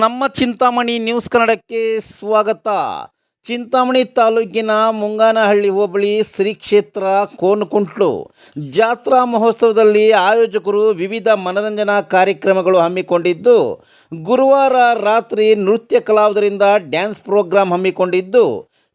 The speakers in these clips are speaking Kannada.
ನಮ್ಮ ಚಿಂತಾಮಣಿ ನ್ಯೂಸ್ ಕನ್ನಡಕ್ಕೆ ಸ್ವಾಗತ. ಚಿಂತಾಮಣಿ ತಾಲೂಕಿನ ಮುಂಗಾನಹಳ್ಳಿ ಹೋಬಳಿ ಶ್ರೀ ಕ್ಷೇತ್ರ ಕೋನಕುಂಟ್ಲು. ಜಾತ್ರಾ ಮಹೋತ್ಸವದಲ್ಲಿ ಆಯೋಜಕರು ವಿವಿಧ ಮನರಂಜನಾ ಕಾರ್ಯಕ್ರಮಗಳು ಹಮ್ಮಿಕೊಂಡಿದ್ದು, ಗುರುವಾರ ರಾತ್ರಿ ನೃತ್ಯ ಕಲಾವಿದರಿಂದ ಡ್ಯಾನ್ಸ್ ಪ್ರೋಗ್ರಾಂ ಹಮ್ಮಿಕೊಂಡಿದ್ದು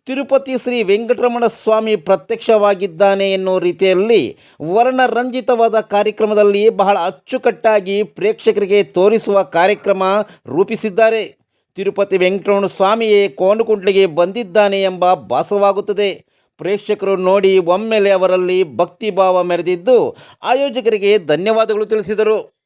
ತಿರುಪತಿ ಶ್ರೀ ವೆಂಕಟರಮಣ ಸ್ವಾಮಿ ಪ್ರತ್ಯಕ್ಷವಾಗಿದ್ದಾನೆ ಎನ್ನುವ ರೀತಿಯಲ್ಲಿ ವರ್ಣರಂಜಿತವಾದ ಕಾರ್ಯಕ್ರಮದಲ್ಲಿ ಬಹಳ ಅಚ್ಚುಕಟ್ಟಾಗಿ ಪ್ರೇಕ್ಷಕರಿಗೆ ತೋರಿಸುವ ಕಾರ್ಯಕ್ರಮ ರೂಪಿಸಿದ್ದಾರೆ. ತಿರುಪತಿ ವೆಂಕಟರಮಣ ಸ್ವಾಮಿಯೇ ಕೋನುಕುಂಟ್ಲಿಗೆ ಬಂದಿದ್ದಾನೆ ಎಂಬ ಭಾಸವಾಗುತ್ತದೆ. ಪ್ರೇಕ್ಷಕರು ನೋಡಿ ಒಮ್ಮೆಲೆ ಅವರಲ್ಲಿ ಭಕ್ತಿಭಾವ ಮೆರೆದಿದ್ದು ಆಯೋಜಕರಿಗೆ ಧನ್ಯವಾದಗಳು ತಿಳಿಸಿದರು.